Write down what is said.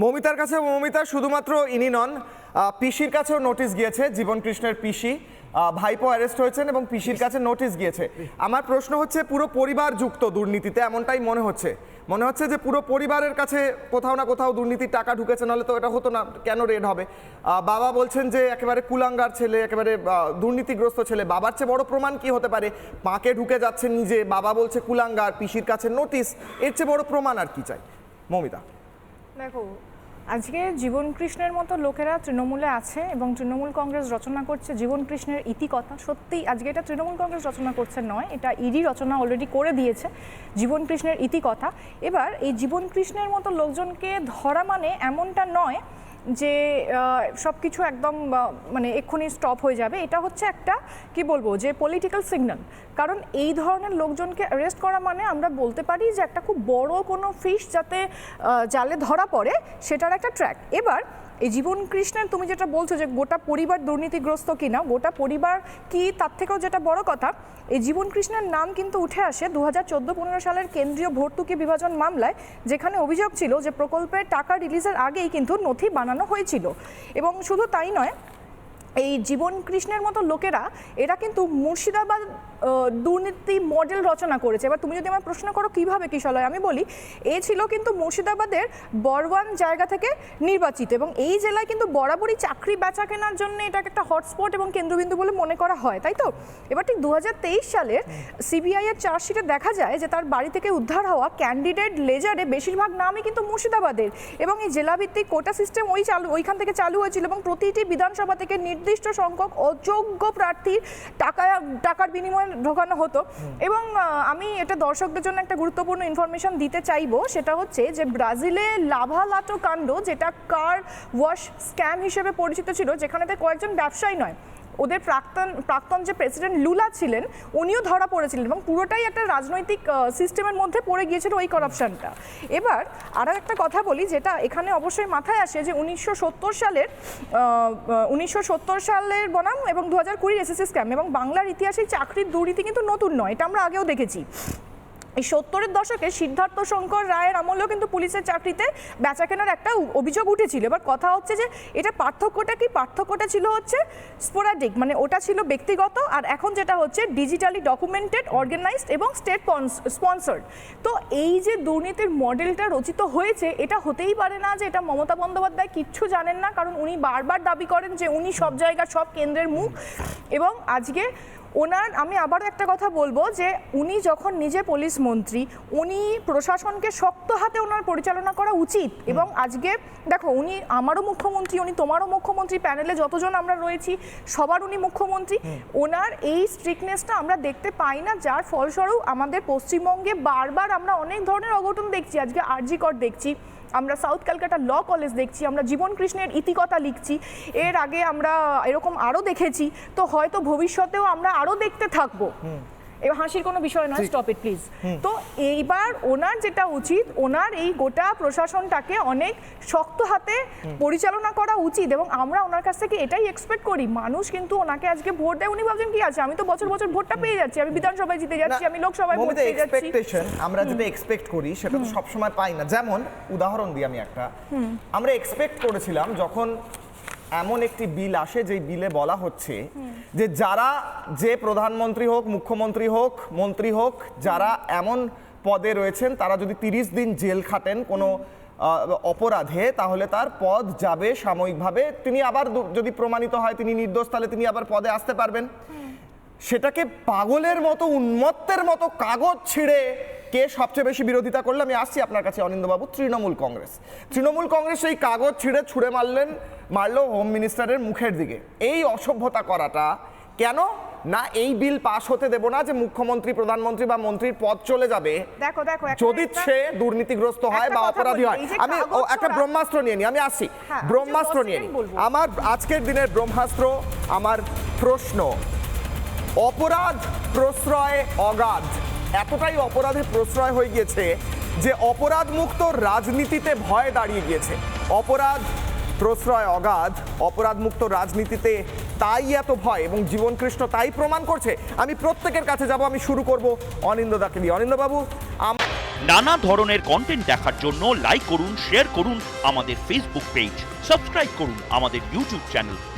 মৌমিতার কাছে, মমিতা, শুধুমাত্র ইনি নন পিসির কাছেও নোটিশ গিয়েছে জীবন কৃষ্ণের পিসি ভাইপো অ্যারেস্ট হয়েছেন এবং পিসির কাছে নোটিশ গিয়েছে। আমার প্রশ্ন হচ্ছে, পুরো পরিবার যুক্ত দুর্নীতিতে এমনটাই মনে হচ্ছে? মনে হচ্ছে যে পুরো পরিবারের কাছে কোথাও না কোথাও দুর্নীতির টাকা ঢুকেছে, নাহলে তো এটা হতো না, কেন রেড হবে? বাবা বলছেন যে একেবারে কুলাঙ্গার ছেলে, একেবারে দুর্নীতিগ্রস্ত ছেলে। বাবার চেয়ে বড় প্রমাণ কি হতে পারে? মাকে ঢুকে যাচ্ছে নিজে, বাবা বলছে কুলাঙ্গার, পিসির কাছে নোটিশ, এর চেয়ে বড় প্রমাণ আর কি চাই? মৌমিতা। দেখো, আজকে জীবন কৃষ্ণের মতো লোকেরা তৃণমূলে আছে এবং তৃণমূল কংগ্রেস রচনা করছে জীবন কৃষ্ণের ইতিকথা সত্যি আজকে এটা তৃণমূল কংগ্রেস রচনা করছে নয়, এটা ইডি রচনা অলরেডি করে দিয়েছে জীবন কৃষ্ণের ইতিকথা এবার এই জীবন কৃষ্ণের মতো লোকজনকে ধরা মানে এমনটা নয় যে সব কিছু একদম মানে এক্ষুনি স্টপ হয়ে যাবে, এটা হচ্ছে একটা, কি বলব, যে পলিটিক্যাল সিগন্যাল কারণ এই ধরনের লোকজনকে অ্যারেস্ট করা মানে আমরা বলতে পারি যে একটা খুব বড় কোনো ফিশ যাতে জালে ধরা পড়ে, সেটার একটা ট্র্যাক এবার এই জীবন কৃষ্ণের তুমি যেটা বলছো যে গোটা পরিবার দুর্নীতিগ্রস্ত কিনা, গোটা পরিবার কি তার থেকেও যেটা বড় কথা, এই জীবন কৃষ্ণের নাম কিন্তু উঠে আসে দু হাজার চোদ্দ পনেরো সালের কেন্দ্রীয় ভর্তুকি বিভাজন মামলায়, যেখানে অভিযোগ ছিল যে প্রকল্পের টাকা রিলিজের আগেই কিন্তু নথি বানানো হয়েছিল। এবং শুধু তাই নয় এই জীবন কৃষ্ণের মতো লোকেরা, এরা কিন্তু মুর্শিদাবাদ দুর্নীতি মডেল রচনা করেছে। এবার তুমি যদি আমার প্রশ্ন করো, কীভাবে কিশলয় আমি বলি, এ ছিল কিন্তু মুর্শিদাবাদের বরওয়ান জায়গা থেকে নির্বাচিত এবং এই জেলায় কিন্তু বরাবরই চাকরি বেচা কেনার জন্য এটাকে একটা হটস্পট এবং কেন্দ্রবিন্দু বলে মনে করা হয়, তাই তো? এবার ঠিক দু হাজার তেইশ সালের সিবিআই এর চার্জশিটে দেখা যায় যে তার বাড়ি থেকে উদ্ধার হওয়া ক্যান্ডিডেট লেজারে বেশিরভাগ নামই কিন্তু মুর্শিদাবাদের এবং এই জেলাভিত্তিক কোটা সিস্টেম ওই চালু, ওইখান থেকে চালু হয়েছিল এবং প্রতিটি বিধানসভা থেকে নির্দিষ্ট সংখ্যক অযোগ্য প্রার্থীর টাকা, টাকার বিনিময়ে ঢোকানো হতো। এবং আমি এটা দর্শকদের জন্য একটা গুরুত্বপূর্ণ ইনফরমেশন দিতে চাইব। সেটা হচ্ছে যে ব্রাজিলে লাভালাটো কাণ্ড, যেটা কার ওয়াশ স্ক্যাম হিসেবে পরিচিত ছিল, যেখানেতে কয়েকজন ব্যবসায়ী নয় ওদের প্রাক্তন প্রাক্তন যে প্রেসিডেন্ট লুলা ছিলেন, উনিও ধরা পড়েছিলেন এবং পুরোটাই একটা রাজনৈতিক সিস্টেমের মধ্যে পড়ে গিয়েছিল ওই করাপশনটা এবার আর একটা কথা বলি, যেটা এখানে অবশ্যই মাথায় আসে যে উনিশশো সত্তর সালের উনিশশো সত্তর সালের বনাম এবং দু হাজার কুড়ি এসএসসি স্ক্যাম এবং বাংলার ইতিহাসে চাকরির দুর্নীতি কিন্তু নতুন নয়, এটা আমরা আগেও দেখেছি। এই সত্তরের দশকে সিদ্ধার্থ শঙ্কর রায়ের আমলেও কিন্তু পুলিশের চাকরিতে বেচাকেনার একটা অভিযোগ উঠেছিল। এবার কথা হচ্ছে যে, এটা পার্থক্যটা কি? পার্থক্যটা ছিল হচ্ছে স্পোরাডিক মানে ওটা ছিল ব্যক্তিগত আর এখন যেটা হচ্ছে ডিজিটালি ডকুমেন্টেড অর্গানাইজড এবং স্টেট স্পন্সর্ড তো এই যে দুর্নীতির মডেলটা রচিত হয়েছে, এটা হতেই পারে না যে এটা মমতা বন্দ্যোপাধ্যায় কিচ্ছু জানেন না, কারণ উনি বারবার দাবি করেন যে উনি সব জায়গার সব কেন্দ্রের মুখ এবং আজকে ওনার আমি আবারও একটা কথা বলব যে উনি যখন নিজে পুলিশ মন্ত্রী উনি প্রশাসনকে শক্ত হাতে ওনার পরিচালনা করা উচিত। এবং আজকে দেখো উনি আমারও মুখ্যমন্ত্রী উনি তোমারও মুখ্যমন্ত্রী প্যানেলে যতজন আমরা রয়েছি সবার উনি মুখ্যমন্ত্রী। ওনার এই স্ট্রিকনেসটা আমরা দেখতে পাই না যার ফলস্বরূপ আমাদের পশ্চিমবঙ্গে বারবার আমরা অনেক ধরনের অঘটন দেখছি। আজকে আরজি কর দেখছি আমরা সাউথ ক্যালকাটা ল কলেজ দেখছি, আমরা জীবন কৃষ্ণের ইতিকথা লিখছি, এর আগে আমরা এরকম আরও দেখেছি, তো হয়তো ভবিষ্যতেও আমরা আরও দেখতে থাকব। এবার হাসির কোনো বিষয় নয় স্টপ ইট প্লিজ তো এইবার ওনার যেটা উচিত ওনার এই গোটা প্রশাসনটাকে অনেক শক্ত হাতে পরিচালনা করা উচিত এবং আমরা ওনার কাছ থেকে এটাই এক্সপেক্ট করি। মানুষ কিন্তু ওনাকে আজকে ভোট দেয় উনি ভাবছেন কি আছে? আমি তো বছর বছর ভোটটা পেয়ে যাচ্ছি আমি বিধানসভায় জিতে যাচ্ছি আমি লোকসভায় ভোট পেয়ে যাচ্ছি। আমরা যেটা এক্সপেক্ট করি সেটা তো সবসময় পাই না। যেমন উদাহরণ দিই আমি একটা। আমরা এক্সপেক্ট করেছিলাম যখন এমন একটি বিল আসে যে বিলে বলা হচ্ছে যে যারা যে প্রধানমন্ত্রী হোক মুখ্যমন্ত্রী হোক মন্ত্রী হোক যারা এমন পদে রয়েছেন তারা যদি তিরিশ দিন জেল খাটেন কোনো অপরাধে তাহলে তার পদ যাবে সাময়িকভাবে। তিনি আবার যদি প্রমাণিত হয় তিনি নির্দোষ তাহলে তিনি আবার পদে আসতে পারবেন। সেটাকে পাগলের মতো উন্মত্তের মতো কাগজ ছিঁড়ে কে সবচেয়ে বেশি বিরোধিতা করলে? আমি আসছি আপনার কাছে অনিন্দবাবু তৃণমূল কংগ্রেস। তৃণমূল কংগ্রেস এই কাগজ ছিঁড়ে ছুঁড়ে মারলেন মারলো হোম মিনিস্টারের মুখের দিকে। এই অসভ্যতা করাটা কেন? না এই বিল পাশ হতে দেব না যে মুখ্যমন্ত্রী প্রধানমন্ত্রী বা মন্ত্রীর পদ চলে যাবে। দেখো দেখো যদি সে দুর্নীতিগ্রস্ত হয় বা অপরাধী হয়। আমি একটা ব্রহ্মাস্ত্র নিয়ে নিই আমি আসছি। হ্যাঁ, ব্রহ্মাস্ত্র নিয়ে নিই। আমার আজকের দিনের ব্রহ্মাস্ত্র আমার প্রশ্ন অপরাধ প্রশ্রয় অগাধ। এতটাই অপরাধে প্রশ্রয় হয়ে গিয়েছে যে অপরাধ মুক্ত রাজনীতিতে ভয় দাঁড়িয়ে গিয়েছে। অপরাধ প্রশ্রয় অগাধ অপরাধ মুক্ত রাজনীতিতে তাই এত ভয় এবং জীবন কৃষ্ণ তাই প্রমাণ করছে। আমি প্রত্যেকের কাছে যাব, আমি শুরু করব অনিন্দদাকে দিয়ে অনিন্দবাবু নানা ধরনের কন্টেন্ট দেখার জন্য লাইক করুন শেয়ার করুন আমাদের ফেসবুক পেজ সাবস্ক্রাইব করুন আমাদের ইউটিউব চ্যানেল